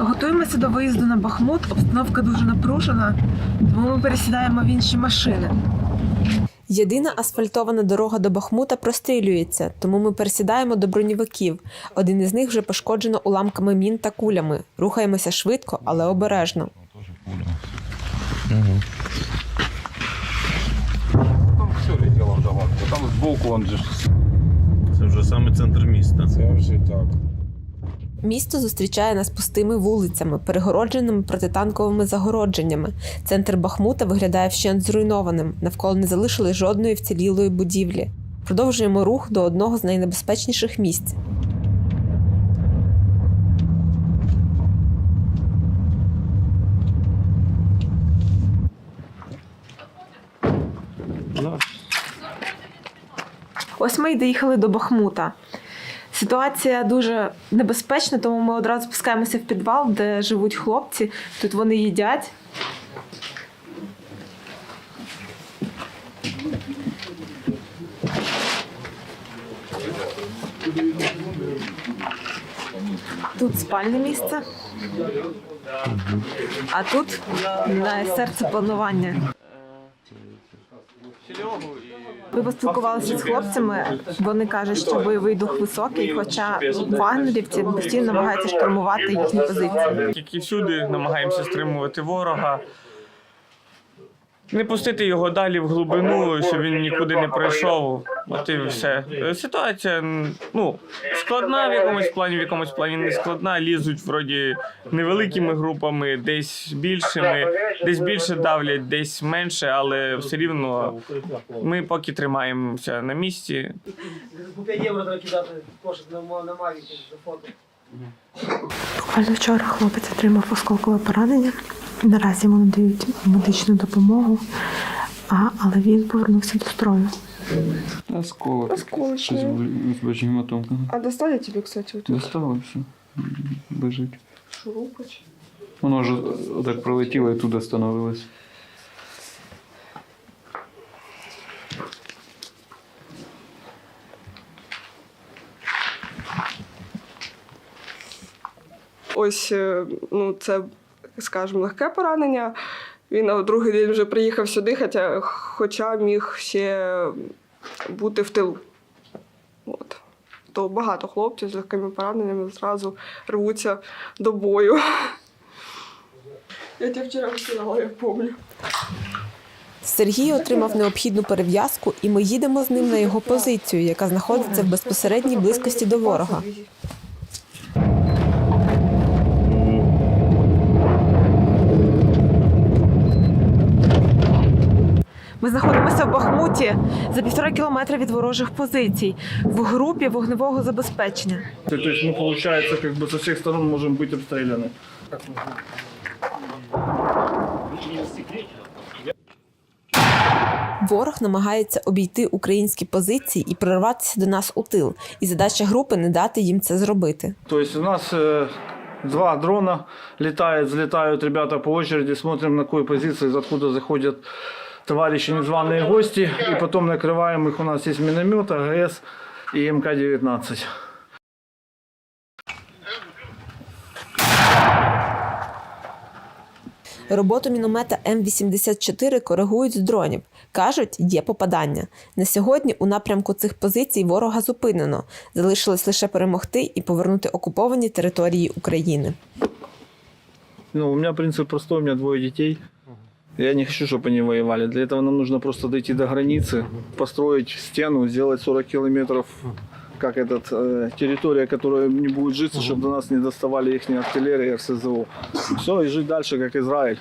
Готуємося до виїзду на Бахмут. Обстановка дуже напружена, тому ми пересідаємо в інші машини. Єдина асфальтована дорога до Бахмута прострілюється, тому ми пересідаємо до броньовиків. Один із них вже пошкоджено уламками мін та кулями. Рухаємося швидко, але обережно. Там все летело в. Там збоку он же. Це вже саме центр міста. Це вже так. Місто зустрічає нас пустими вулицями, перегородженими протитанковими загородженнями. Центр Бахмута виглядає вщент зруйнованим. Навколо не залишили жодної вцілілої будівлі. Продовжуємо рух до одного з найнебезпечніших місць. Ось ми й доїхали до Бахмута. Ситуація дуже небезпечна, тому ми одразу спускаємося в підвал, де живуть хлопці. Тут вони їдять. Тут спальне місце, а тут на серце планування. Ми поспілкувалися з хлопцями. Вони кажуть, що бойовий дух високий, хоча вагнерівці постійно намагаються штурмувати їхні позиції. Тільки всюди, намагаємося стримувати ворога. Не пустити його далі в глибину, щоб він нікуди не пройшов. От і все. Ситуація ну, складна в якомусь плані, в якомусь плані не складна. Лізуть вроді невеликими групами, десь більшими, десь більше давлять, десь менше, але все рівно ми поки тримаємося на місці. По 5 євро треба кидати кошик на мавіки за фото. Буквально вчора хлопець отримав осколкове поранення. Наразі йому надають медичну допомогу, а, але він повернувся до строю. Осколок. Осколочный. С большим гематомкой. А достали тебе, кстати, вот тут Достало все. Лежить. шурупач? Воно ж так пролетіло і тут остановилось. Ось, е, ну, це, скажімо, легке поранення. Він на другий день вже приїхав сюди, хоча, хоча міг ще бути в тилу. От. То багато хлопців з легкими пораненнями зразу рвуться до бою. Я тебе вчора вчинала, я пам'ятаю. Сергій отримав необхідну перев'язку, і ми їдемо з ним на його позицію, яка знаходиться в безпосередній близькості до ворога. Ми знаходимося в Бахмуті за півтора кілометра від ворожих позицій в групі вогневого забезпечення. То есть мы, получается, как бы со всех сторон можем быть обстреляны. Ворог намагається обійти українські позиції і прорватися до нас у тил. І задача групи не дати їм це зробити. То есть у нас э, два дрона летают, взлетают ребята по очереди, смотрим на какой позиции, откуда заходят товарищи незваные гости, и потом накрываем их. У нас есть миномет, АГС и МК-19. Роботу міномета М84 коригують з дронів. Кажуть, є попадання. На сьогодні у напрямку цих позицій ворога зупинено. Залишилось лише перемогти і повернути окуповані території України. Ну, у меня принцип простой, у меня двое детей. Я не хочу, чтобы они воевали. Для этого нам нужно просто дойти до границы, построить стену, сделать 40 километров, как этот, э, территория, которая не будет житься, чтобы до нас не доставали их артиллерия и РСЗО. Все, и жить дальше, как Израиль.